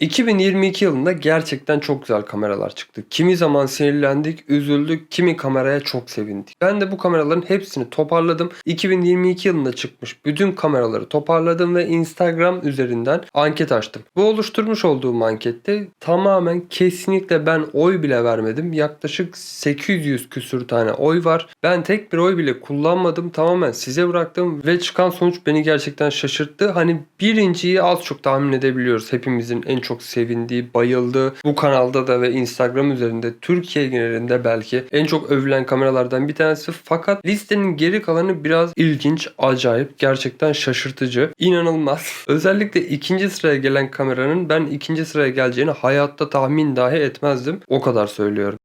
2022 yılında gerçekten çok güzel kameralar çıktı. Kimi zaman sinirlendik, üzüldük, kimi kameraya çok sevindik. Ben de bu kameraların hepsini toparladım. 2022 yılında çıkmış bütün kameraları toparladım ve Instagram üzerinden anket açtım. Bu oluşturmuş olduğum ankette tamamen kesinlikle ben oy bile vermedim. Yaklaşık 800 küsür tane oy var. Ben tek bir oy bile kullanmadım. Tamamen size bıraktım ve çıkan sonuç beni gerçekten şaşırttı. Hani birinciyi az çok tahmin edebiliyoruz. Hepimizin en çok sevindiği, bayıldığı bu kanalda da ve Instagram üzerinde Türkiye genelinde belki en çok övülen kameralardan bir tanesi. Fakat listenin geri kalanı biraz ilginç, acayip, gerçekten şaşırtıcı, inanılmaz. Özellikle ikinci sıraya gelen kameranın ben ikinci sıraya geleceğini hayatta tahmin dahi etmezdim. O kadar söylüyorum.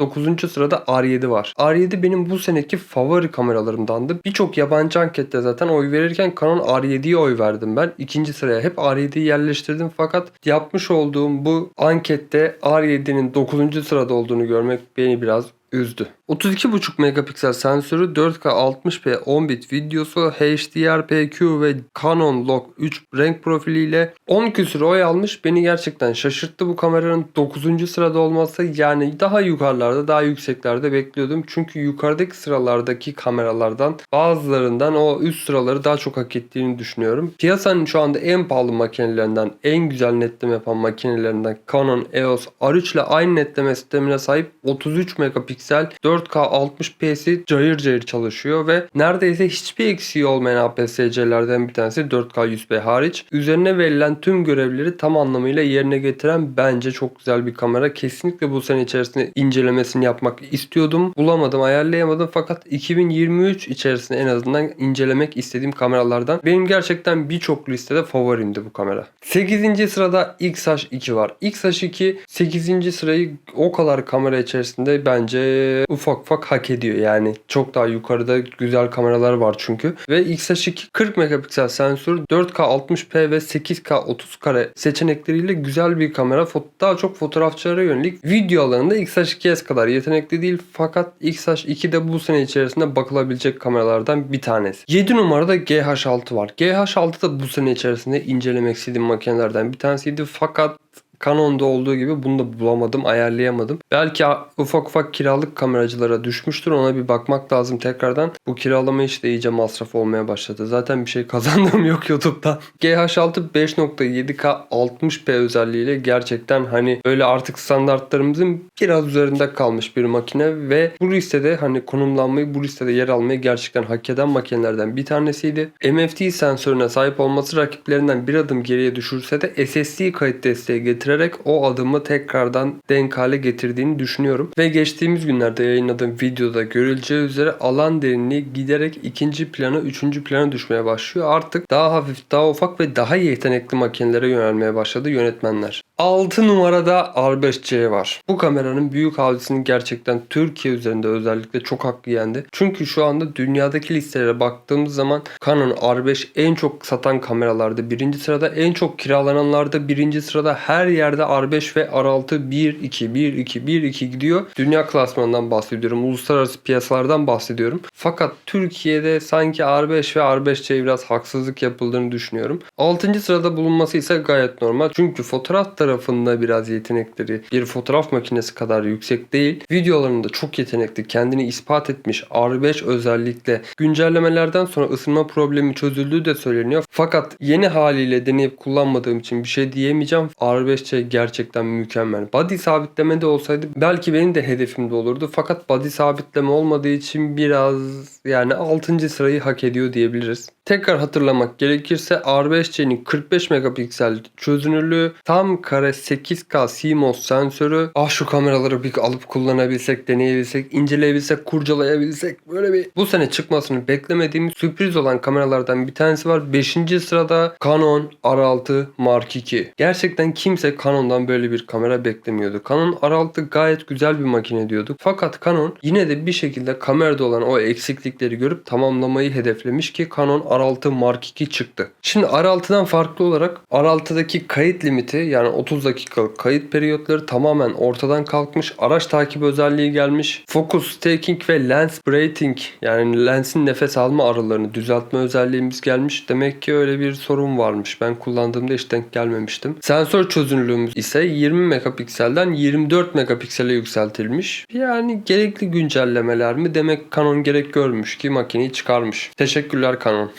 9. sırada R7 var. R7 benim bu seneki favori kameralarımdandı. Birçok yabancı ankette zaten oy verirken Canon R7'ye oy verdim ben. İkinci sıraya hep R7'yi yerleştirdim fakat yapmış olduğum bu ankette R7'nin 9. sırada olduğunu görmek beni biraz üzdü. 32.5 megapiksel sensörü 4K 60p 10 bit videosu HDR-PQ ve Canon Log 3 renk profiliyle 10 küsur oy almış. Beni gerçekten şaşırttı bu kameranın 9. sırada olması. Yani daha yukarılarda daha yükseklerde bekliyordum. Çünkü yukarıdaki sıralardaki kameralardan bazılarından o üst sıraları daha çok hak ettiğini düşünüyorum. Piyasanın şu anda en pahalı makinelerinden en güzel netleme yapan makinelerinden Canon EOS R3 ile aynı netleme sistemine sahip 33 megapiksel 4K 60p'si cayır cayır çalışıyor ve neredeyse hiçbir eksiği olmayan APS-C'lerden bir tanesi 4K 100p hariç. Üzerine verilen tüm görevleri tam anlamıyla yerine getiren bence çok güzel bir kamera. Kesinlikle bu sene içerisinde incelemesini yapmak istiyordum. Bulamadım, ayarlayamadım fakat 2023 içerisinde en azından incelemek istediğim kameralardan. Benim gerçekten birçok listede favorimdi bu kamera. 8. sırada XH2 var. XH2 8. sırayı o kadar kamera içerisinde bence ufak ufak hak ediyor. Yani çok daha yukarıda güzel kameralar var çünkü. Ve XH2 40 megapiksel sensör 4K 60p ve 8K 30 kare seçenekleriyle güzel bir kamera. Daha çok fotoğrafçılara yönelik. Video alanında XH2S kadar yetenekli değil fakat XH2 de bu sene içerisinde bakılabilecek kameralardan bir tanesi. 7 numarada GH6 var. GH6 da bu sene içerisinde incelemek istediğim makinelerden bir tanesiydi fakat Canon'da olduğu gibi bunu da bulamadım, ayarlayamadım. Belki ufak ufak kiralık kameracılara düşmüştür. Ona bir bakmak lazım tekrardan. Bu kiralama işi de iyice masraf olmaya başladı. Zaten bir şey kazandığım yok YouTube'dan. GH6 5.7K 60p özelliğiyle gerçekten hani böyle artık standartlarımızın biraz üzerinde kalmış bir makine ve bu listede hani konumlanmayı bu listede yer almayı gerçekten hak eden makinelerden bir tanesiydi. MFT sensörüne sahip olması rakiplerinden bir adım geriye düşürse de SSD kayıt desteği getirerek o adımı tekrardan denk hale getirdiğini düşünüyorum. Ve geçtiğimiz günlerde yayınladığım videoda görüleceği üzere alan derinliği giderek ikinci plana, üçüncü plana düşmeye başlıyor. Artık daha hafif, daha ufak ve daha yetenekli makinelere yönelmeye başladı yönetmenler. 6 numarada R5C var. Bu kameranın büyük havlisinin gerçekten Türkiye üzerinde özellikle çok hakkı yendi. Çünkü şu anda dünyadaki listelere baktığımız zaman Canon R5 en çok satan kameralarda birinci sırada, en çok kiralananlarda birinci sırada her yerde R5 ve R6 1 2 1 2 1 2 gidiyor. Dünya klasmanından bahsediyorum. Uluslararası piyasalardan bahsediyorum. Fakat Türkiye'de sanki R5 ve R5C biraz haksızlık yapıldığını düşünüyorum. 6. sırada bulunması ise gayet normal. Çünkü fotoğraf tarafında biraz yetenekleri bir fotoğraf makinesi kadar yüksek değil. Videolarında çok yetenekli, kendini ispat etmiş R5 özellikle güncellemelerden sonra ısınma problemi çözüldüğü de söyleniyor. Fakat yeni haliyle deneyip kullanmadığım için bir şey diyemeyeceğim. R5C gerçekten mükemmel. Body sabitleme de olsaydı belki benim de hedefimde olurdu. Fakat body sabitleme olmadığı için biraz yani 6. sırayı hak ediyor diyebiliriz. Tekrar hatırlamak gerekirse R5C'nin 45 megapiksel çözünürlüğü, tam kare 8K CMOS sensörü. Ah şu kameraları bir alıp kullanabilsek, deneyebilsek, inceleyebilsek, kurcalayabilsek böyle bir bu sene çıkmasını beklemediğimiz sürpriz olan kameralardan bir tanesi var. 5. sırada Canon R6 Mark II. Gerçekten kimse Canon'dan böyle bir kamera beklemiyordu. Canon R6 gayet güzel bir makine diyorduk. Fakat Canon yine de bir şekilde kamerada olan o eksiklikleri görüp tamamlamayı hedeflemiş ki Canon R6 Mark II çıktı. Şimdi R6'dan farklı olarak R6'daki kayıt limiti yani 30 dakikalık kayıt periyotları tamamen ortadan kalkmış. Araç takip özelliği gelmiş. Focus staking ve lens breathing yani lensin nefes alma aralarını düzeltme özelliğimiz gelmiş. Demek ki öyle bir sorun varmış. Ben kullandığımda hiç denk gelmemiştim. Sensör çözünürlüğümüz ise 20 megapikselden 24 megapiksele yükseltilmiş. Yani gerekli güncellemeler mi? Demek Canon gerek görmüş ki makineyi çıkarmış. Teşekkürler Canon.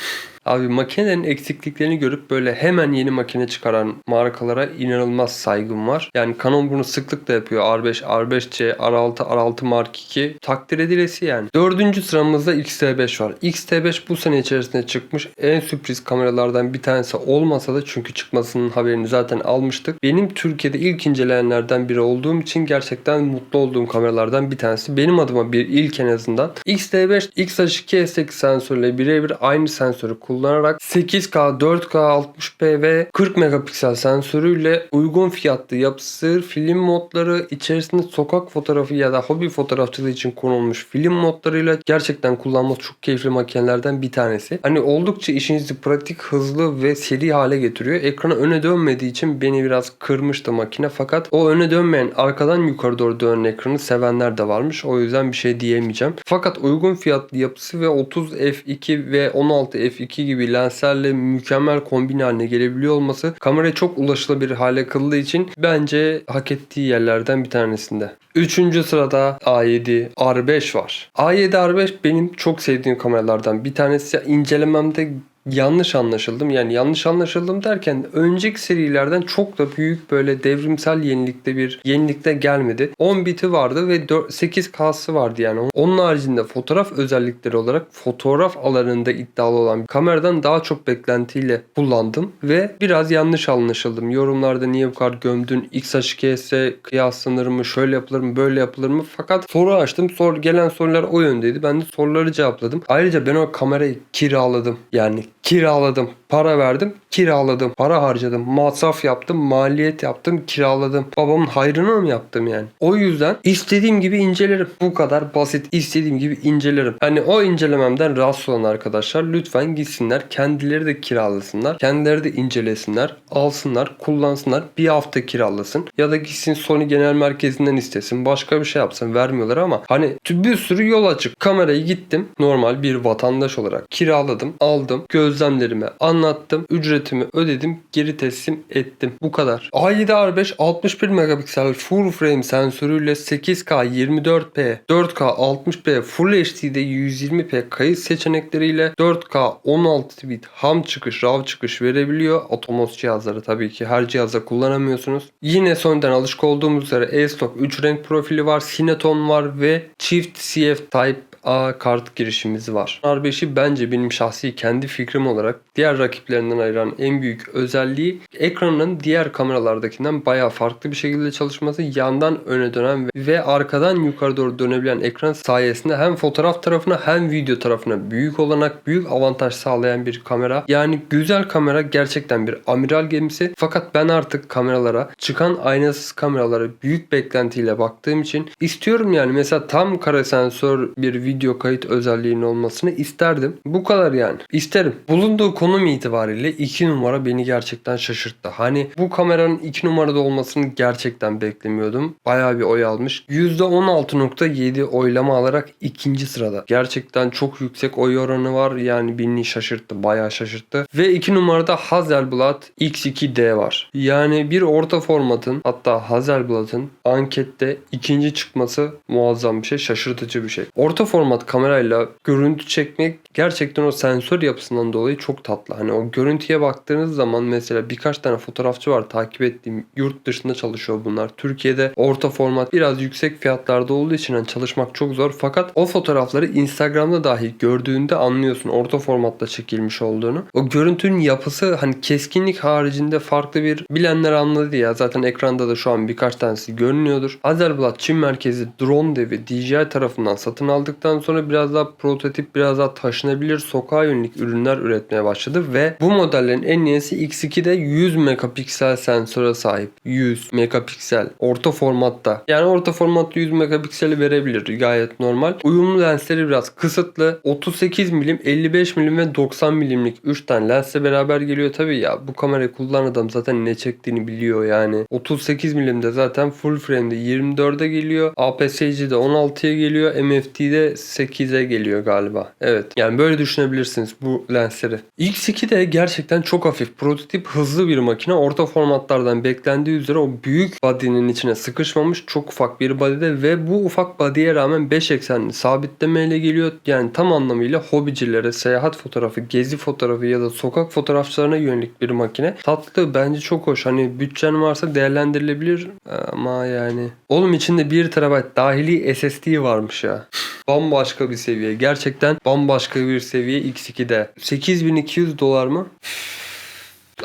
Abi makinelerin eksikliklerini görüp böyle hemen yeni makine çıkaran markalara inanılmaz saygım var. Yani Canon bunu sıklıkla yapıyor. R5, R5C, R6, R6 Mark II takdir edilesi yani. Dördüncü sıramızda X-T5 var. X-T5 bu sene içerisinde çıkmış. En sürpriz kameralardan bir tanesi olmasa da çünkü çıkmasının haberini zaten almıştık. Benim Türkiye'de ilk inceleyenlerden biri olduğum için gerçekten mutlu olduğum kameralardan bir tanesi. Benim adıma bir ilk en azından. X-T5 X-H2 S8 sensörüyle birebir aynı sensörü kullanarak 8K, 4K, 60p ve 40 megapiksel sensörüyle uygun fiyatlı yapısı, film modları, içerisinde sokak fotoğrafı ya da hobi fotoğrafçılığı için konulmuş film modlarıyla gerçekten kullanması çok keyifli makinelerden bir tanesi. Hani oldukça işinizi pratik, hızlı ve seri hale getiriyor. Ekrana öne dönmediği için beni biraz kırmıştı makine fakat o öne dönmeyen arkadan yukarı doğru dönen ekranı sevenler de varmış. O yüzden bir şey diyemeyeceğim. Fakat uygun fiyatlı yapısı ve 30 f2 ve 16 f2 gibi lenslerle mükemmel kombin haline gelebiliyor olması kamerayı çok ulaşılabilir hale kıldığı için bence hak ettiği yerlerden bir tanesinde. Üçüncü sırada A7 R5 var. A7 R5 benim çok sevdiğim kameralardan bir tanesi. İncelememde yanlış anlaşıldım. Yani yanlış anlaşıldım derken önceki serilerden çok da büyük böyle devrimsel yenilikte bir yenilikte gelmedi. 10 biti vardı ve 8K'sı vardı yani. Onun haricinde fotoğraf özellikleri olarak fotoğraf alanında iddialı olan kameradan daha çok beklentiyle kullandım ve biraz yanlış anlaşıldım. Yorumlarda niye bu kadar gömdün? X-H2S kıyaslanır mı? Şöyle yapılır mı? Böyle yapılır mı? Fakat soru açtım. Sor, gelen sorular o yöndeydi. Ben de soruları cevapladım. Ayrıca ben o kamerayı kiraladım. Yani kiraladım. Para verdim, kiraladım. Para harcadım. Masraf yaptım, maliyet yaptım, kiraladım. Babamın hayrına mı yaptım yani? O yüzden istediğim gibi incelerim. Bu kadar basit. İstediğim gibi incelerim. Hani o incelememden rahatsız olan arkadaşlar lütfen gitsinler. Kendileri de kiralasınlar. Kendileri de incelesinler. Alsınlar, kullansınlar. Bir hafta kiralasın. Ya da gitsin Sony genel merkezinden istesin. Başka bir şey yapsın. Vermiyorlar ama hani bir sürü yol açık. Kamerayı gittim. Normal bir vatandaş olarak kiraladım. Aldım. Gözlemlerimi anlattım. Ücretimi ödedim. Geri teslim ettim. Bu kadar. A7R5 61 megapiksel full frame sensörüyle 8K 24p 4K 60p Full HD'de 120p kayıt seçenekleriyle 4K 16 bit ham çıkış RAW çıkış verebiliyor. Atomos cihazları tabii ki her cihazda kullanamıyorsunuz. Yine sonradan alışık olduğumuz üzere E-Stock 3 renk profili var. Cineton var ve çift CF Type A kart girişimiz var. R5'i bence benim şahsi kendi fikrim olarak diğer rakiplerinden ayıran en büyük özelliği ekranın diğer kameralardakinden baya farklı bir şekilde çalışması. Yandan öne dönen ve arkadan yukarı doğru dönebilen ekran sayesinde hem fotoğraf tarafına hem video tarafına büyük olanak, büyük avantaj sağlayan bir kamera. Yani güzel kamera gerçekten bir amiral gemisi. Fakat ben artık kameralara, çıkan aynasız kameralara büyük beklentiyle baktığım için istiyorum yani mesela tam kare sensör bir video kayıt özelliğinin olmasını isterdim. Bu kadar yani. İsterim. Bulunduğu konum itibariyle 2 numara beni gerçekten şaşırttı. Hani bu kameranın 2 numarada olmasını gerçekten beklemiyordum. Bayağı bir oy almış. %16.7 oylama alarak ikinci sırada. Gerçekten çok yüksek oy oranı var. Yani beni şaşırttı. Bayağı şaşırttı. Ve 2 numarada Hasselblad X2D var. Yani bir orta formatın hatta Hasselblad'ın ankette ikinci çıkması muazzam bir şey. Şaşırtıcı bir şey. Orta format kamerayla görüntü çekmek gerçekten o sensör yapısından dolayı çok tatlı. Hani o görüntüye baktığınız zaman mesela birkaç tane fotoğrafçı var takip ettiğim. Yurt dışında çalışıyor bunlar. Türkiye'de orta format biraz yüksek fiyatlarda olduğu için hani çalışmak çok zor. Fakat o fotoğrafları Instagram'da dahi gördüğünde anlıyorsun orta formatta çekilmiş olduğunu. O görüntünün yapısı hani keskinlik haricinde farklı bir bilenler anladı ya. Zaten ekranda da şu an birkaç tanesi görünüyordur. Hasselblad Çin merkezi drone devi DJI tarafından satın aldıktan saatten sonra biraz daha prototip, biraz daha taşınabilir sokağa yönelik ürünler üretmeye başladı ve bu modellerin en yenisi X2'de 100 megapiksel sensöre sahip. 100 megapiksel orta formatta. Yani orta formatta 100 megapikseli verebilir gayet normal. Uyumlu lensleri biraz kısıtlı. 38 milim, 55 milim ve 90 milimlik 3 tane lensle beraber geliyor. Tabii ya bu kamerayı kullanan adam zaten ne çektiğini biliyor yani. 38 milimde zaten full frame'de 24'e geliyor. APS-C'de 16'ya geliyor. MFT'de 8'e geliyor galiba. Evet. Yani böyle düşünebilirsiniz bu lensleri. X2 de gerçekten çok hafif. Prototip hızlı bir makine. Orta formatlardan beklendiği üzere o büyük body'nin içine sıkışmamış çok ufak bir body'de ve bu ufak body'ye rağmen 5 eksenli sabitlemeyle geliyor. Yani tam anlamıyla hobicilere, seyahat fotoğrafı, gezi fotoğrafı ya da sokak fotoğrafçılarına yönelik bir makine. Tatlı bence çok hoş. Hani bütçen varsa değerlendirilebilir ama yani. Oğlum içinde 1 TB dahili SSD varmış ya. Bambaşka bir seviye. Gerçekten bambaşka bir seviye X2'de. 8200 dolar mı?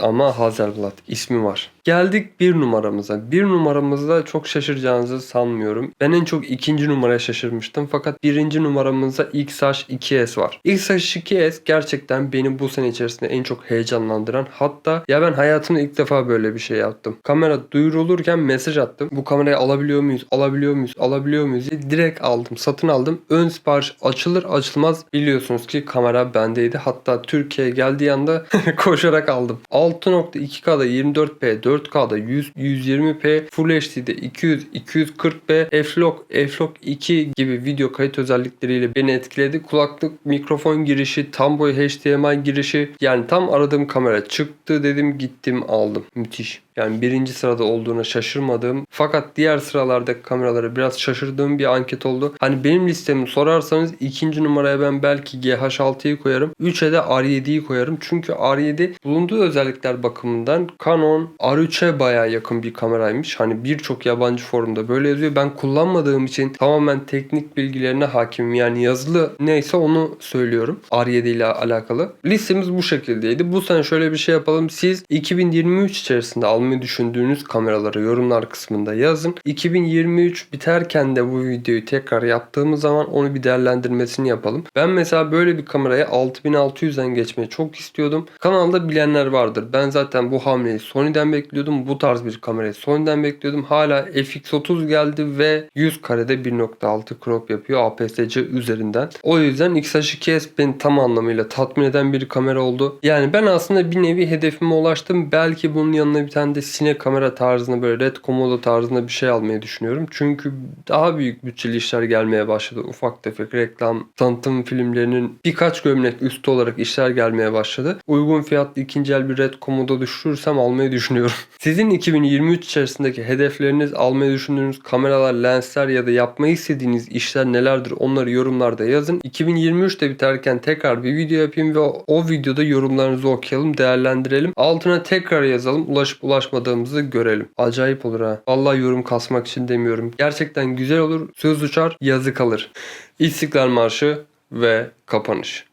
Ama Hazelblad ismi var. Geldik bir numaramıza. Bir numaramızda çok şaşıracağınızı sanmıyorum. Ben en çok ikinci numaraya şaşırmıştım. Fakat birinci numaramızda XH2S var. XH2S gerçekten beni bu sene içerisinde en çok heyecanlandıran. Hatta ya ben hayatımda ilk defa böyle bir şey yaptım. Kamera duyurulurken mesaj attım. Bu kamerayı alabiliyor muyuz? Alabiliyor muyuz? Alabiliyor muyuz? diye direkt aldım. Satın aldım. Ön sipariş açılır açılmaz biliyorsunuz ki kamera bendeydi. Hatta Türkiye'ye geldiği anda koşarak aldım. 6.2K'da 24p 4K'da 100, 120p Full HD'de 200 240p F-Log F-Log 2 gibi video kayıt özellikleriyle beni etkiledi. Kulaklık mikrofon girişi tam boy HDMI girişi yani tam aradığım kamera çıktı dedim gittim aldım. Müthiş. Yani birinci sırada olduğuna şaşırmadığım fakat diğer sıralardaki kameralara biraz şaşırdığım bir anket oldu. Hani benim listemi sorarsanız ikinci numaraya ben belki GH6'yı koyarım. 3'e de R7'yi koyarım. Çünkü R7 bulunduğu özellikler bakımından Canon R3'e baya yakın bir kameraymış. Hani birçok yabancı forumda böyle yazıyor. Ben kullanmadığım için tamamen teknik bilgilerine hakimim. Yani yazılı neyse onu söylüyorum. R7 ile alakalı. Listemiz bu şekildeydi. Bu sene şöyle bir şey yapalım. Siz 2023 içerisinde almayı düşündüğünüz kameraları yorumlar kısmında yazın. 2023 biterken de bu videoyu tekrar yaptığımız zaman onu bir değerlendirmesini yapalım. Ben mesela böyle bir kameraya 6600'den geçmeyi çok istiyordum. Kanalda bilenler vardır. Ben zaten bu hamleyi Sony'den bekliyordum. Bu tarz bir kamerayı Sony'den bekliyordum. Hala FX30 geldi ve 100 karede 1.6 crop yapıyor APS-C üzerinden. O yüzden X-H2S beni tam anlamıyla tatmin eden bir kamera oldu. Yani ben aslında bir nevi hedefime ulaştım. Belki bunun yanına bir tane de sine kamera tarzında böyle red komodo tarzında bir şey almayı düşünüyorum. Çünkü daha büyük bütçeli işler gelmeye başladı. Ufak tefek reklam, tanıtım filmlerinin birkaç gömlek üstü olarak işler gelmeye başladı. Uygun fiyatlı ikinci el bir red komodo düşürürsem almayı düşünüyorum. Sizin 2023 içerisindeki hedefleriniz almayı düşündüğünüz kameralar, lensler ya da yapmayı istediğiniz işler nelerdir onları yorumlarda yazın. 2023'te biterken tekrar bir video yapayım ve o, videoda yorumlarınızı okuyalım, değerlendirelim. Altına tekrar yazalım. Ulaşıp ulaşmadığımızı görelim. Acayip olur ha. Vallahi yorum kasmak için demiyorum. Gerçekten güzel olur. Söz uçar, yazı kalır. İstiklal Marşı ve kapanış.